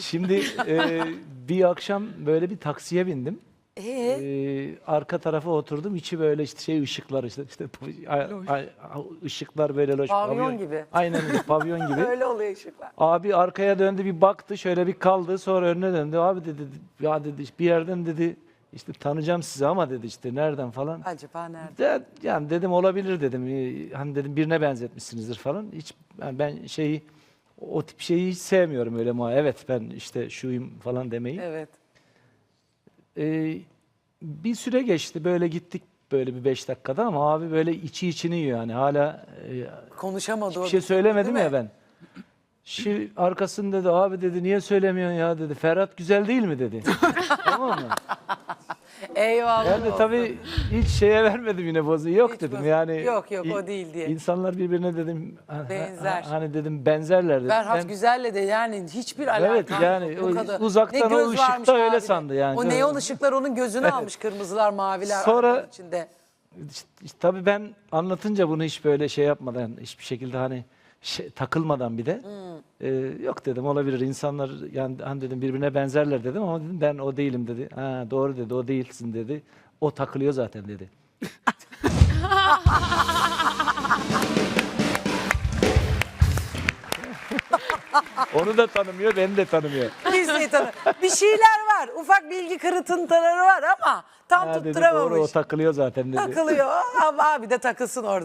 Şimdi e, bir akşam böyle bir taksiye bindim. Ee, Ee, arka tarafa oturdum. içi böyle işte şey ışıklar işte işte ışıklar böyle loş. Pavyon gibi. Aynen öyle pavyon gibi. öyle oluyor ışıklar. Abi arkaya döndü bir baktı şöyle bir kaldı sonra önüne döndü. Abi dedi ya dedi bir yerden dedi işte tanıyacağım sizi ama dedi işte nereden falan. Acaba nerede? De, yani dedim olabilir dedim. Ee, Hani dedim birine benzetmişsinizdir falan. Hiç yani ben şeyi o tip şeyi hiç sevmiyorum öyle ama evet ben işte şuyum falan demeyi. Evet. Ee, bir süre geçti böyle gittik böyle bir beş dakikada ama abi böyle içi içini yiyor yani hala e, Konuşamadı o. bir şey söylemedim değil ya mi? ben. Şi arkasında dedi abi dedi niye söylemiyorsun ya dedi. Ferhat güzel değil mi dedi. tamam mı? Eyvallah. Ben de olsun. tabii hiç şeye vermedim yine bozu. Yok Hiç dedim bozu- yani. Yok, yok, o i- değil diye. İnsanlar birbirine dedim. ha- ha- Benzer. Hani dedim benzerler dedim. Ferhat Ben- Güzel'le de yani hiçbir alakam Evet, yani yok. o kadar- uzaktan o ışıkta varmış öyle mavide. sandı yani. O neon ışıklar onun gözünü almış kırmızılar maviler Sonra- arabanın içinde. İşte, işte tabii ben anlatınca bunu hiç böyle şey yapmadan, hiçbir şekilde hani şey- takılmadan bir de e, yok dedim olabilir insanlar yani hani dedim birbirine benzerler dedim ama dedim ben o değilim dedi. Ha doğru dedi o değilsin dedi. O takılıyor zaten dedi. Onu da tanımıyor, beni de tanımıyor. Biz de tanı- Bir şeyler var. Ufak bilgi kırıtıntıları var ama tam Ha dedi, doğru o takılıyor zaten dedi. Takılıyor. Abi de takılsın orada.